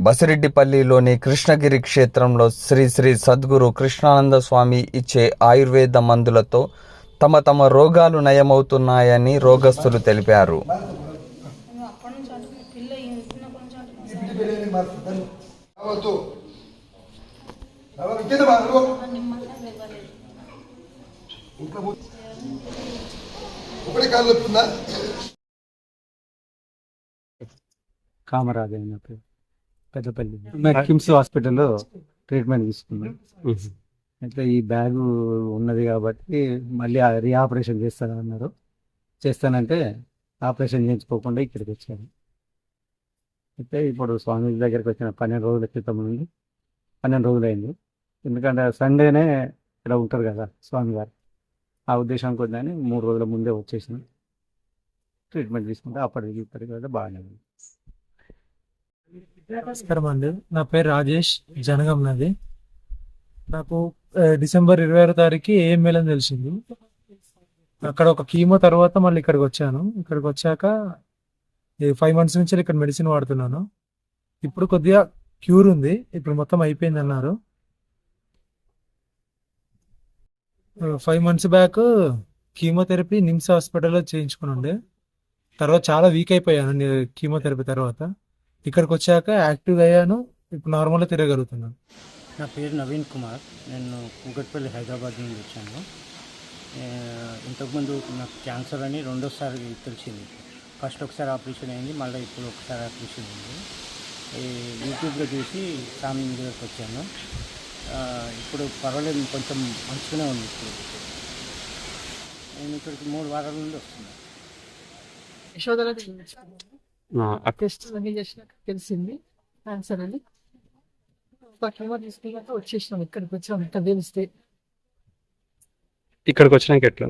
బసిరెడ్డిపల్లిలోని కృష్ణగిరి క్షేత్రంలో శ్రీ శ్రీ సద్గురు కృష్ణానంద స్వామి ఇచ్చే ఆయుర్వేద మందులతో తమ తమ రోగాలు నయమవుతున్నాయని రోగస్తులు తెలిపారు. కామరాజు అయిన పేరు. పెద్దపల్లి. కిమ్స్ హాస్పిటల్లో ట్రీట్మెంట్ తీసుకున్నాం అయితే ఈ బ్యాగ్ ఉన్నది కాబట్టి మళ్ళీ రీఆపరేషన్ చేస్తానన్నారు చేస్తానంటే ఆపరేషన్ చేయించుకోకుండా ఇక్కడికి వచ్చాను. అయితే ఇప్పుడు స్వామి దగ్గరికి వచ్చిన పన్నెండు రోజుల క్రితం నుండి పన్నెండు రోజులు అయింది ఎందుకంటే సండేనే ఇక్కడ ఉంటారు కదా స్వామి గారు ఆ ఉద్దేశం కొద్దని మూడు రోజుల ముందే వచ్చేసిన. ట్రీట్మెంట్ తీసుకుంటే అప్పటికి ఇప్పటికి కూడా బాగానే ఉంది. నమస్కారం అండి నా పేరు రాజేష్ జనగం నాది. నాకు డిసెంబర్ ఇరవై ఆరో తారీఖు ఏఎంఎల్ అని తెలిసింది. అక్కడ ఒక కీమో తర్వాత మళ్ళీ ఇక్కడికి వచ్చాను. ఇక్కడికి వచ్చాక ఫైవ్ మంత్స్ నుంచి ఇక్కడ మెడిసిన్ వాడుతున్నాను. ఇప్పుడు కొద్దిగా క్యూర్ ఉంది. ఇప్పుడు మొత్తం అయిపోయింది అన్నారు. Five months back chemotherapy NIMS హాస్పిటల్లో చేయించుకుని ఉండే తర్వాత చాలా వీక్ అయిపోయాను కీమోథెరపీ తర్వాత. ఇక్కడికి వచ్చాక యాక్టివ్ అయ్యాను. ఇప్పుడు నార్మల్గా తిరగలుగుతున్నాను నా పేరు నవీన్ కుమార్. నేను కూకట్పల్లి హైదరాబాద్ నుండి వచ్చాను. ఇంతకుముందు నాకు క్యాన్సర్ అని రెండోసారి తెలిసింది. ఫస్ట్ ఒకసారి ఆపరేషన్ అయింది. మళ్ళీ ఇప్పుడు ఒకసారి ఆపరేషన్ అయింది. ఈ యూట్యూబ్లో చూసి స్వామి దగ్గరకు వచ్చాను. ఆ, ఇప్పుడు పర్వాలేదు కొంచెం మంచిగానే ఉంది ఇప్పుడు. నేను ఇక్కడికి మూడు వారాల నుండి వస్తున్నాను. టెస్ట్ అన్ని చేసినాక తెలిసింది క్యాన్సర్ అని ఒక తీసుకున్నాక వచ్చేసినాం ఇక్కడికి వచ్చాం ఇక్కడ తెలిస్తే ఇక్కడికి వచ్చినాక ఎట్లా.